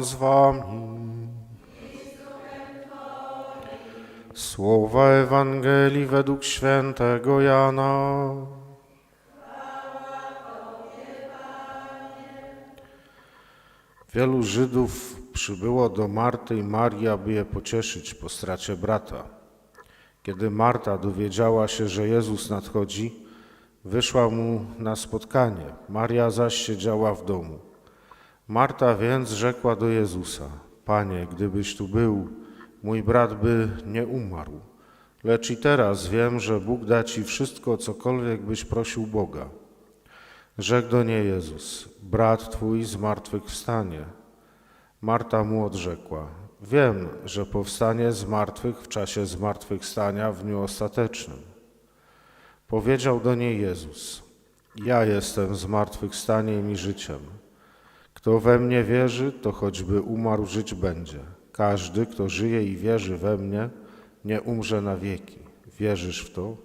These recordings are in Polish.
Z wami. Słowa Ewangelii według świętego Jana. Wielu Żydów przybyło do Marty i Marii, aby je pocieszyć po stracie brata. Kiedy Marta dowiedziała się, że Jezus nadchodzi, wyszła mu na spotkanie. Maria zaś siedziała w domu. Marta więc rzekła do Jezusa: Panie, gdybyś tu był, mój brat by nie umarł. Lecz i teraz wiem, że Bóg da ci wszystko, cokolwiek byś prosił Boga. Rzekł do niej Jezus: Brat twój z martwych wstanie. Marta mu odrzekła: Wiem, że powstanie z martwych w czasie zmartwychwstania w dniu ostatecznym. Powiedział do niej Jezus: Ja jestem zmartwychwstaniem i życiem. Kto we mnie wierzy, to choćby umarł, żyć będzie. Każdy, kto żyje i wierzy we mnie, nie umrze na wieki. Wierzysz w to?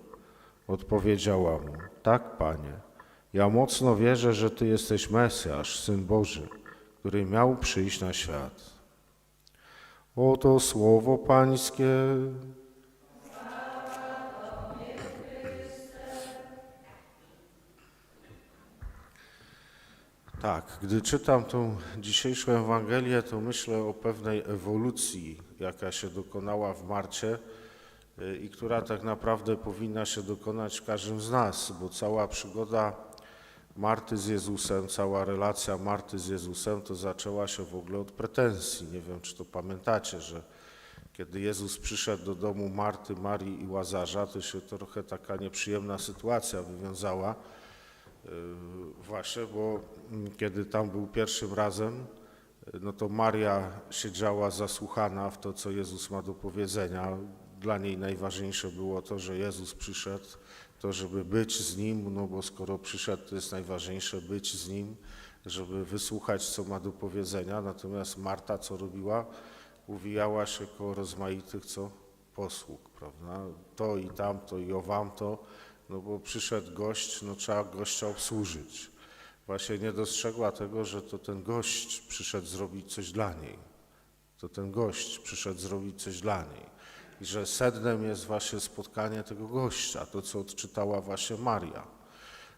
Odpowiedziała mu: Tak, panie. Ja mocno wierzę, że ty jesteś Mesjasz, syn Boży, który miał przyjść na świat. Oto słowo Pańskie. Tak, gdy czytam tą dzisiejszą Ewangelię, to myślę o pewnej ewolucji, jaka się dokonała w Marcie y, i która tak naprawdę powinna się dokonać w każdym z nas, bo cała przygoda Marty z Jezusem, cała relacja Marty z Jezusem to zaczęła się w ogóle od pretensji. Nie wiem, czy to pamiętacie, że kiedy Jezus przyszedł do domu Marty, Marii i Łazarza, to się trochę taka nieprzyjemna sytuacja wywiązała. Yy, Właśnie, bo kiedy tam był pierwszym razem, yy, no to Maria siedziała zasłuchana w to, co Jezus ma do powiedzenia. Dla niej najważniejsze było to, że Jezus przyszedł, to żeby być z Nim, no bo skoro przyszedł, to jest najważniejsze być z Nim, żeby wysłuchać, co ma do powiedzenia. Natomiast Marta co robiła? Uwijała się koło rozmaitych, co? Posług, prawda? To i tamto i owamto, no bo przyszedł gość, no trzeba gościa obsłużyć. Właśnie nie dostrzegła tego, że to ten gość przyszedł zrobić coś dla niej. To ten gość przyszedł zrobić coś dla niej. I że sednem jest właśnie spotkanie tego gościa, to co odczytała właśnie Maria.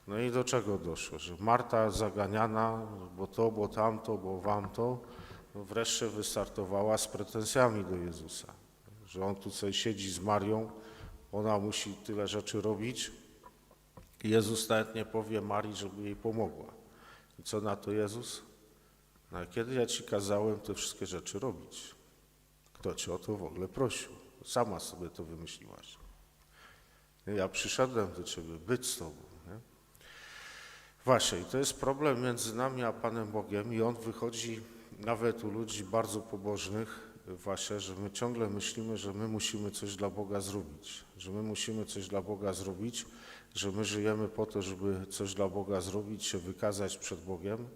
No i do czego doszło? Że Marta zaganiana, bo to, bo tamto, bo wamto, no wreszcie wystartowała z pretensjami do Jezusa. Że on tu sobie siedzi z Marią, ona musi tyle rzeczy robić. Jezus nawet nie powie Marii, żeby jej pomogła. I co na to Jezus? No, kiedy ja ci kazałem te wszystkie rzeczy robić? Kto cię o to w ogóle prosił? Sama sobie to wymyśliłaś. Ja przyszedłem do ciebie, być z tobą. Nie? Właśnie, i to jest problem między nami a Panem Bogiem i on wychodzi nawet u ludzi bardzo pobożnych, właśnie, że my ciągle myślimy, że my musimy coś dla Boga zrobić, że my musimy coś dla Boga zrobić, że my żyjemy po to, żeby coś dla Boga zrobić, się wykazać przed Bogiem.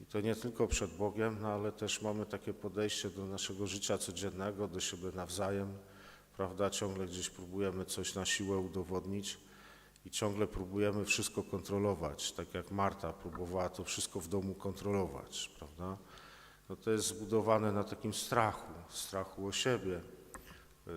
I to nie tylko przed Bogiem, no ale też mamy takie podejście do naszego życia codziennego, do siebie nawzajem, prawda? Ciągle gdzieś próbujemy coś na siłę udowodnić i ciągle próbujemy wszystko kontrolować, tak jak Marta próbowała to wszystko w domu kontrolować, prawda? No to jest zbudowane na takim strachu, strachu o siebie,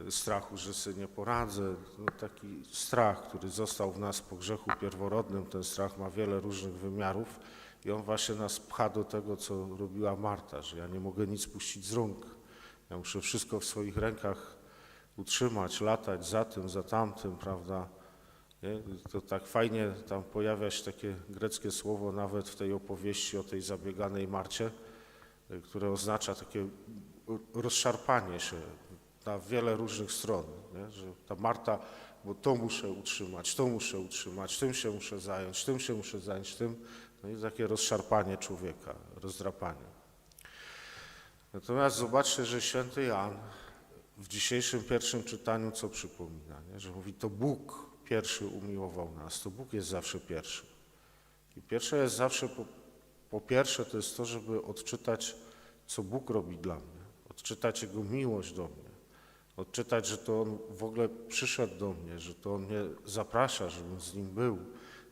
y, strachu, że sobie nie poradzę. No taki strach, który został w nas po grzechu pierworodnym, ten strach ma wiele różnych wymiarów i on właśnie nas pcha do tego, co robiła Marta, że ja nie mogę nic puścić z rąk. Ja muszę wszystko w swoich rękach utrzymać, latać za tym, za tamtym, prawda? Nie? To tak fajnie tam pojawia się takie greckie słowo nawet w tej opowieści o tej zabieganej Marcie, które oznacza takie rozszarpanie się na wiele różnych stron, nie? że ta Marta, bo to muszę utrzymać, to muszę utrzymać, tym się muszę zająć, tym się muszę zająć, tym, no i takie rozszarpanie człowieka, rozdrapanie. Natomiast zobaczcie, że święty Jan w dzisiejszym pierwszym czytaniu co przypomina, nie? że mówi, to Bóg pierwszy umiłował nas, to Bóg jest zawsze pierwszy. I pierwsze jest zawsze, po, pierwsze to jest to, żeby odczytać, co Bóg robi dla mnie, odczytać Jego miłość do mnie, odczytać, że to On w ogóle przyszedł do mnie, że to On mnie zaprasza, żebym z Nim był,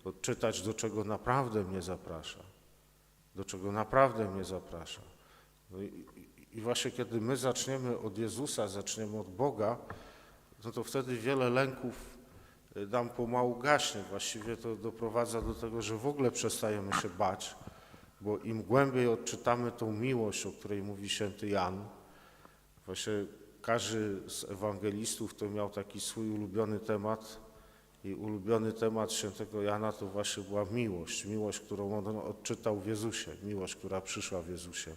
odczytać, do czego naprawdę mnie zaprasza, do czego naprawdę mnie zaprasza. No i, i- I właśnie kiedy my zaczniemy od Jezusa, zaczniemy od Boga, no to wtedy wiele lęków y, nam pomału gaśnie. Właściwie to doprowadza do tego, że w ogóle przestajemy się bać, bo im głębiej odczytamy tą miłość, o której mówi święty Jan, właśnie każdy z ewangelistów to miał taki swój ulubiony temat i ulubiony temat świętego Jana to właśnie była miłość, miłość, którą on odczytał w Jezusie, miłość, która przyszła w Jezusie.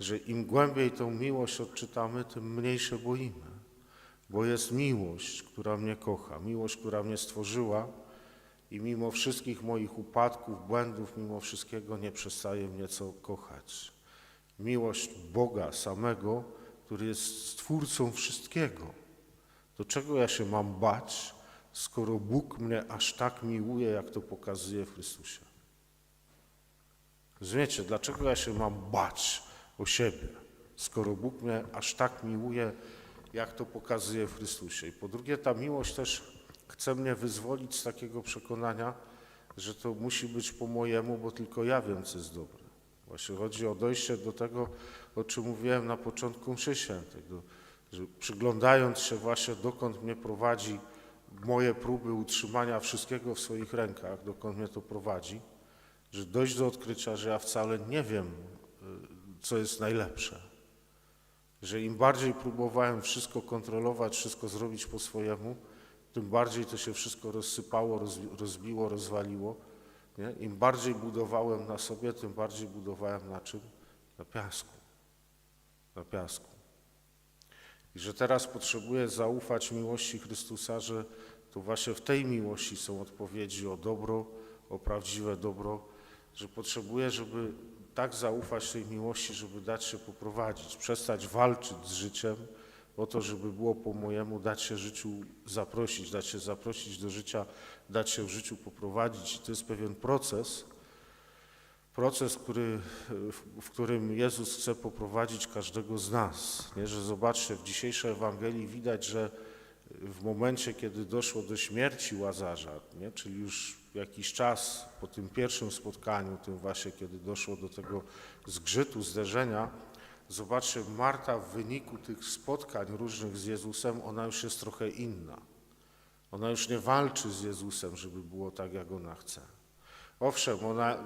Że im głębiej tą miłość odczytamy, tym mniej się boimy, bo jest miłość, która mnie kocha, miłość, która mnie stworzyła i mimo wszystkich moich upadków, błędów, mimo wszystkiego nie przestaje mnie co kochać. Miłość Boga samego, który jest stwórcą wszystkiego. Do czego ja się mam bać, skoro Bóg mnie aż tak miłuje, jak to pokazuje w Chrystusie? Rozumiecie, dlaczego ja się mam bać o siebie, skoro Bóg mnie aż tak miłuje, jak to pokazuje w Chrystusie? I po drugie, ta miłość też chce mnie wyzwolić z takiego przekonania, że to musi być po mojemu, bo tylko ja wiem, co jest dobre. Właśnie chodzi o dojście do tego, o czym mówiłem na początku mszy świętej, że przyglądając się właśnie dokąd mnie prowadzi moje próby utrzymania wszystkiego w swoich rękach, dokąd mnie to prowadzi, że dojść do odkrycia, że ja wcale nie wiem, y, co jest najlepsze. Że im bardziej próbowałem wszystko kontrolować, wszystko zrobić po swojemu, tym bardziej to się wszystko rozsypało, rozbiło, rozwaliło. Nie? Im bardziej budowałem na sobie, tym bardziej budowałem na czym? Na piasku. Na piasku. I że teraz potrzebuję zaufać miłości Chrystusa, że to właśnie w tej miłości są odpowiedzi o dobro, o prawdziwe dobro, że potrzebuję, żeby tak zaufać tej miłości, żeby dać się poprowadzić, przestać walczyć z życiem o to, żeby było po mojemu, dać się życiu zaprosić, dać się zaprosić do życia, dać się w życiu poprowadzić. I to jest pewien proces, proces, który, w, którym Jezus chce poprowadzić każdego z nas. Nie? Że zobaczcie, w dzisiejszej Ewangelii widać, że w momencie, kiedy doszło do śmierci Łazarza, nie? czyli już jakiś czas po tym pierwszym spotkaniu, tym właśnie, kiedy doszło do tego zgrzytu, zderzenia, zobaczcie, Marta w wyniku tych spotkań różnych z Jezusem, ona już jest trochę inna. Ona już nie walczy z Jezusem, żeby było tak, jak ona chce. Owszem, ona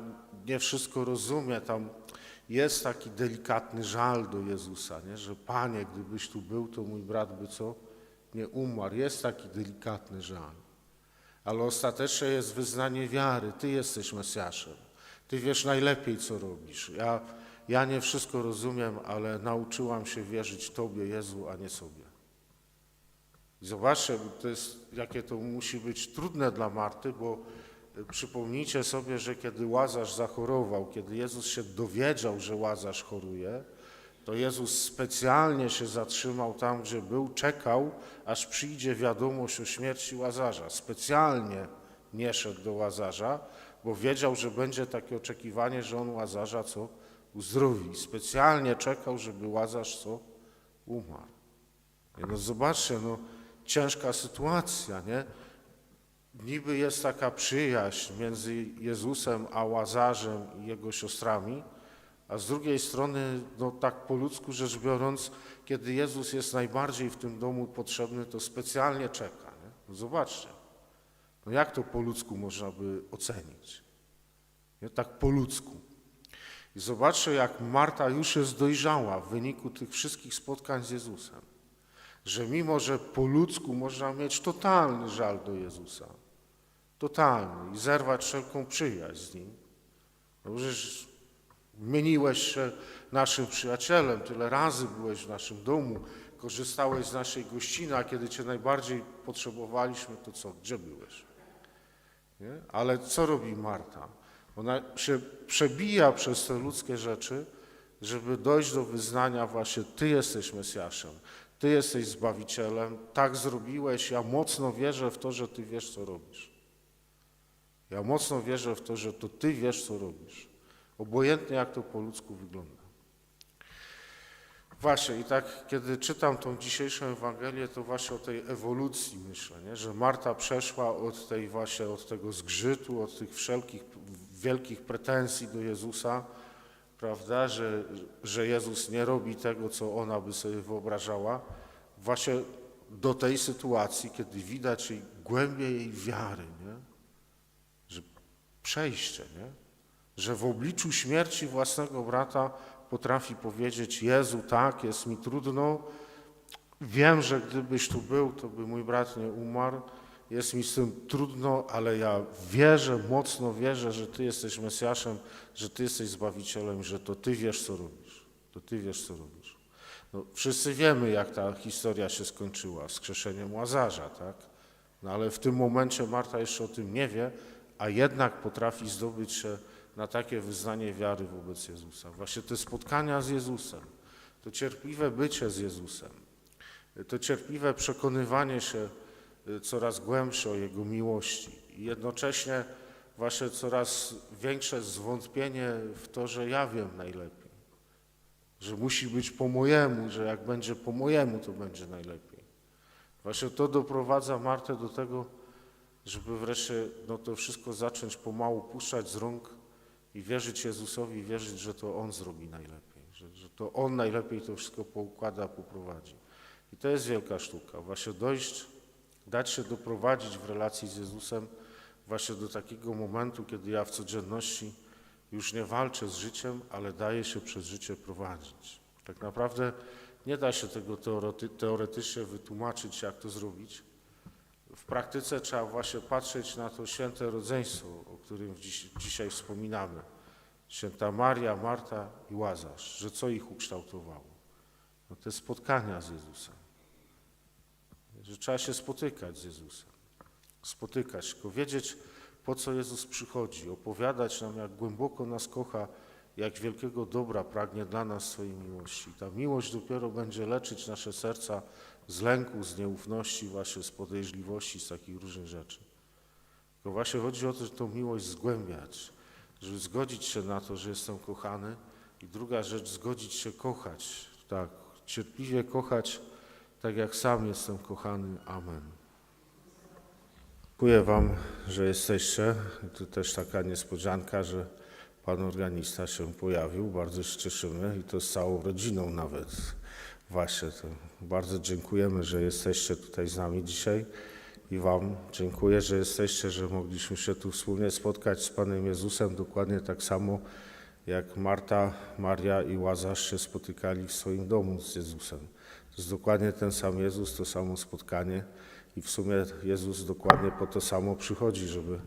nie wszystko rozumie, tam jest taki delikatny żal do Jezusa, nie? że Panie, gdybyś tu był, to mój brat by co? Nie umarł. Jest taki delikatny żal. Ale ostatecznie jest wyznanie wiary. Ty jesteś Mesjaszem. Ty wiesz najlepiej, co robisz. Ja, ja nie wszystko rozumiem, ale nauczyłam się wierzyć Tobie, Jezu, a nie sobie. I Zobaczcie, to jest, jakie to musi być trudne dla Marty, bo y, przypomnijcie sobie, że kiedy Łazarz zachorował, kiedy Jezus się dowiedział, że Łazarz choruje, to Jezus specjalnie się zatrzymał tam, gdzie był, czekał, aż przyjdzie wiadomość o śmierci Łazarza. Specjalnie nie szedł do Łazarza, bo wiedział, że będzie takie oczekiwanie, że on Łazarza co uzdrowi. Specjalnie czekał, żeby Łazarz co umarł. No zobaczcie, no ciężka sytuacja, nie? Niby jest taka przyjaźń między Jezusem a Łazarzem i jego siostrami, a z drugiej strony, no tak po ludzku rzecz biorąc, kiedy Jezus jest najbardziej w tym domu potrzebny, to specjalnie czeka. Nie? No zobaczcie, no jak to po ludzku można by ocenić? Nie? Tak po ludzku. I zobaczcie, jak Marta już jest dojrzała w wyniku tych wszystkich spotkań z Jezusem że mimo, że po ludzku można mieć totalny żal do Jezusa, totalny i zerwać wszelką przyjaźń z Nim, no przecież mieniłeś się naszym przyjacielem, tyle razy byłeś w naszym domu, korzystałeś z naszej gościny, a kiedy Cię najbardziej potrzebowaliśmy, to co, gdzie byłeś? Nie? Ale co robi Marta? Ona się przebija przez te ludzkie rzeczy, żeby dojść do wyznania właśnie Ty jesteś Mesjaszem, Ty jesteś Zbawicielem, tak zrobiłeś, ja mocno wierzę w to, że Ty wiesz, co robisz. Ja mocno wierzę w to, że to Ty wiesz, co robisz. Obojętnie, jak to po ludzku wygląda. Właśnie i tak, kiedy czytam tą dzisiejszą Ewangelię, to właśnie o tej ewolucji myślę, nie? że Marta przeszła od tej właśnie, od tego zgrzytu, od tych wszelkich wielkich pretensji do Jezusa, prawda, że, że Jezus nie robi tego, co ona by sobie wyobrażała, właśnie do tej sytuacji, kiedy widać jej głębię jej wiary, nie? że przejście, nie? że w obliczu śmierci własnego brata potrafi powiedzieć: Jezu, tak, jest mi trudno. Wiem, że gdybyś tu był, to by mój brat nie umarł. Jest mi z tym trudno, ale ja wierzę, mocno wierzę, że Ty jesteś Mesjaszem, że Ty jesteś Zbawicielem, że to Ty wiesz, co robisz. To Ty wiesz, co robisz. No, wszyscy wiemy, jak ta historia się skończyła z krzeszeniem Łazarza, tak? No, ale w tym momencie Marta jeszcze o tym nie wie, a jednak potrafi zdobyć się na takie wyznanie wiary wobec Jezusa. Właśnie te spotkania z Jezusem, to cierpliwe bycie z Jezusem, to cierpliwe przekonywanie się coraz głębsze o Jego miłości i jednocześnie właśnie coraz większe zwątpienie w to, że ja wiem najlepiej, że musi być po mojemu, że jak będzie po mojemu, to będzie najlepiej. Właśnie to doprowadza Martę do tego, żeby wreszcie no, to wszystko zacząć pomału puszczać z rąk i wierzyć Jezusowi, wierzyć, że to On zrobi najlepiej, że, że to On najlepiej to wszystko poukłada, poprowadzi. I to jest wielka sztuka, właśnie dojść, dać się doprowadzić w relacji z Jezusem właśnie do takiego momentu, kiedy ja w codzienności już nie walczę z życiem, ale daję się przez życie prowadzić. Tak naprawdę nie da się tego teorety, teoretycznie wytłumaczyć, jak to zrobić. W praktyce trzeba właśnie patrzeć na to święte rodzeństwo, o którym dziś, dzisiaj wspominamy. Święta Maria, Marta i Łazarz, że co ich ukształtowało? No te spotkania z Jezusem. Że trzeba się spotykać z Jezusem. Spotykać, tylko wiedzieć, po co Jezus przychodzi, opowiadać nam, jak głęboko nas kocha, jak wielkiego dobra pragnie dla nas swojej miłości. Ta miłość dopiero będzie leczyć nasze serca z lęku, z nieufności, właśnie z podejrzliwości, z takich różnych rzeczy. Tylko właśnie chodzi o to, żeby tą miłość zgłębiać, żeby zgodzić się na to, że jestem kochany i druga rzecz, zgodzić się kochać, tak, cierpliwie kochać, tak jak sam jestem kochany. Amen. Dziękuję Wam, że jesteście. Tu też taka niespodzianka, że Pan organista się pojawił. Bardzo się cieszymy i to z całą rodziną nawet. Właśnie to bardzo dziękujemy, że jesteście tutaj z nami dzisiaj i Wam dziękuję, że jesteście, że mogliśmy się tu wspólnie spotkać z Panem Jezusem, dokładnie tak samo jak Marta, Maria i Łazarz się spotykali w swoim domu z Jezusem. To jest dokładnie ten sam Jezus, to samo spotkanie i w sumie Jezus dokładnie po to samo przychodzi, żeby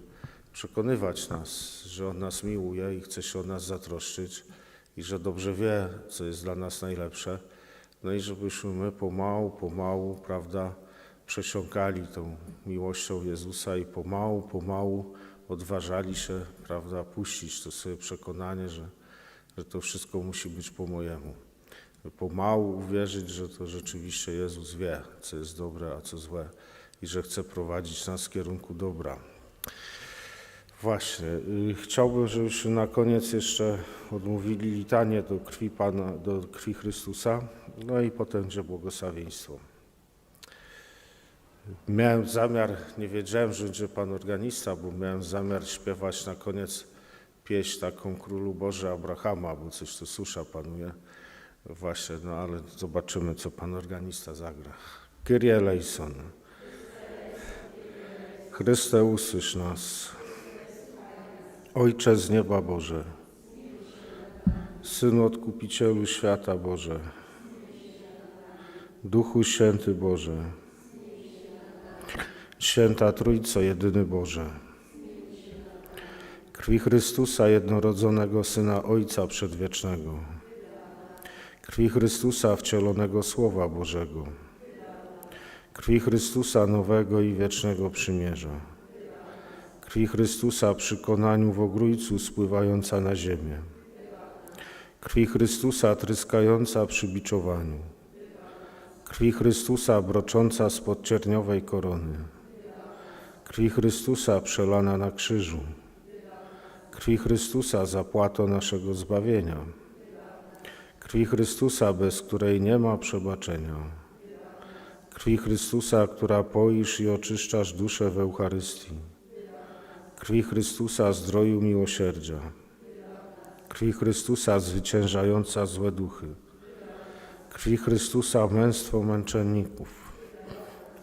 przekonywać nas, że On nas miłuje i chce się o nas zatroszczyć i że dobrze wie, co jest dla nas najlepsze. No i żebyśmy my pomału, pomału, prawda, przesiąkali tą miłością Jezusa i pomału, pomału odważali się, prawda, puścić to sobie przekonanie, że, że to wszystko musi być po mojemu. Pomału uwierzyć, że to rzeczywiście Jezus wie, co jest dobre, a co złe i że chce prowadzić nas w kierunku dobra. Właśnie, y, chciałbym, żebyśmy na koniec jeszcze odmówili litanie do krwi Pana, do krwi Chrystusa, no i potem będzie błogosławieństwo. Miałem zamiar, nie wiedziałem, że będzie Pan organista, bo miałem zamiar śpiewać na koniec pieśń taką Królu Boże Abrahama, bo coś tu susza panuje. Właśnie, no ale zobaczymy, co Pan organista zagra. Kyrie eleison. Chryste, usłysz nas. Ojcze z nieba Boże, Synu Odkupicielu świata Boże, Duchu Święty Boże, Święta Trójco, jedyny Boże, krwi Chrystusa, jednorodzonego Syna Ojca Przedwiecznego, krwi Chrystusa, wcielonego Słowa Bożego, krwi Chrystusa, nowego i wiecznego przymierza, krwi Chrystusa przy konaniu w ogrójcu spływająca na ziemię, krwi Chrystusa tryskająca przy biczowaniu, krwi Chrystusa brocząca spod cierniowej korony, krwi Chrystusa przelana na krzyżu, krwi Chrystusa zapłato naszego zbawienia, krwi Chrystusa, bez której nie ma przebaczenia, krwi Chrystusa, która poisz i oczyszczasz duszę w Eucharystii, krwi Chrystusa zdroju miłosierdzia, krwi Chrystusa zwyciężająca złe duchy. Krwi Chrystusa męstwo męczenników.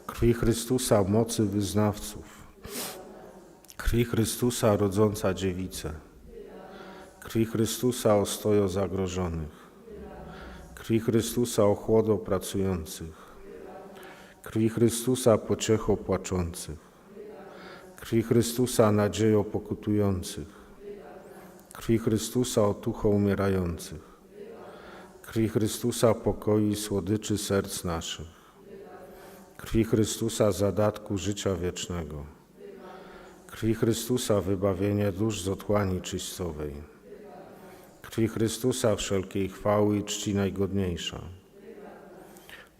Krwi Chrystusa mocy wyznawców. Krwi Chrystusa rodząca dziewicę. Krwi Chrystusa ostojo zagrożonych. Krwi Chrystusa ochłodo pracujących. Krwi Chrystusa pociecho płaczących. Krwi Chrystusa nadziejo pokutujących. Krwi Chrystusa otucho umierających. Krwi Chrystusa pokoi i słodyczy serc naszych. Krwi Chrystusa zadatku życia wiecznego. Krwi Chrystusa wybawienie dusz z otchłani czystowej. Krwi Chrystusa wszelkiej chwały i czci najgodniejsza.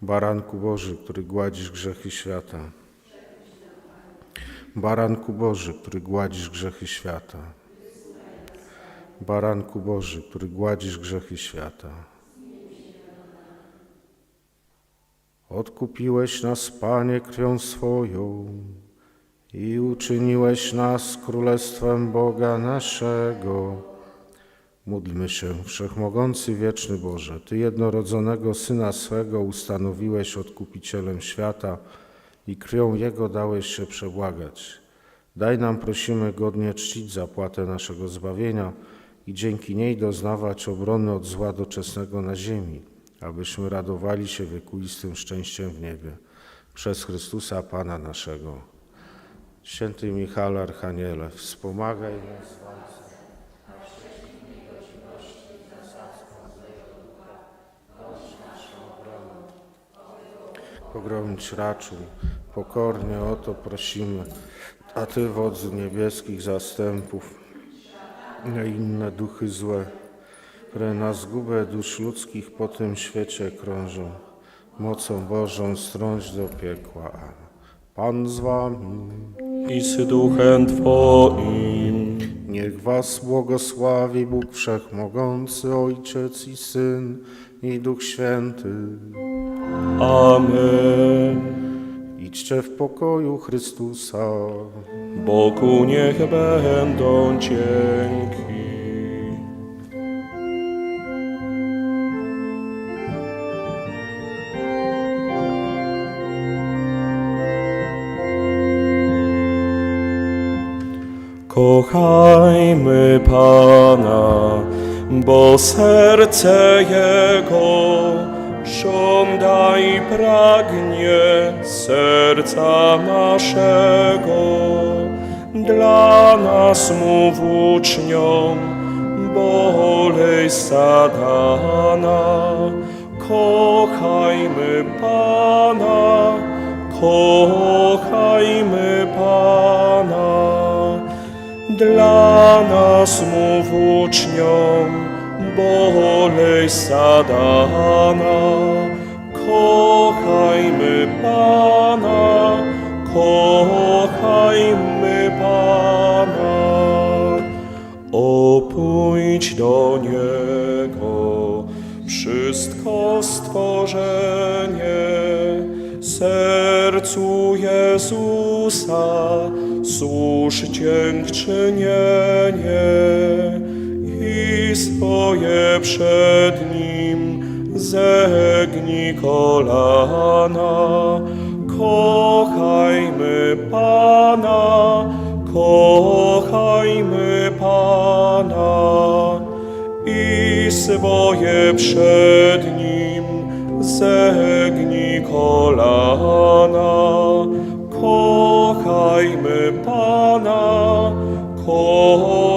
Baranku Boży, który gładzisz grzechy świata. Baranku Boży, który gładzisz grzechy świata. Baranku Boży, który gładzisz grzechy świata. Odkupiłeś nas, Panie, krwią swoją i uczyniłeś nas królestwem Boga naszego. Módlmy się, Wszechmogący Wieczny Boże, Ty jednorodzonego Syna swego ustanowiłeś odkupicielem świata i krwią Jego dałeś się przebłagać. Daj nam, prosimy, godnie czcić zapłatę naszego zbawienia i dzięki niej doznawać obrony od zła doczesnego na ziemi, abyśmy radowali się wiekuistym szczęściem w niebie. Przez Chrystusa Pana naszego. Święty Michał Archaniele, wspomagaj nas. Pogromić raczył, pokornie o to prosimy, a Ty, wodzu niebieskich zastępów, na inne duchy złe, które na zgubę dusz ludzkich po tym świecie krążą, mocą Bożą strąć do piekła. Pan z Wami, i z duchem Twoim. niech Was błogosławi Bóg Wszechmogący, Ojciec i Syn i Duch Święty. Amen. Idźcie w pokoju Chrystusa. Bogu niech będą dzięki. Kochajmy Pana, bo serce Jego żąda i pragnie serca naszego. Dla nas mów uczniom, bolej zadana. Kochajmy Pana, kochajmy Pana. Dla nas mów uczniom, bolej zadana. Kochajmy Pana, kochajmy Pana. O pójdź do Niego, wszystko stworzenie, sercu Jezusa służ dziękczynienie i swoje przed Nim zegnij kolana. Kochajmy Pana, kochajmy Pana i swoje przed Nim zegnij kolana. Kochajmy 하나 거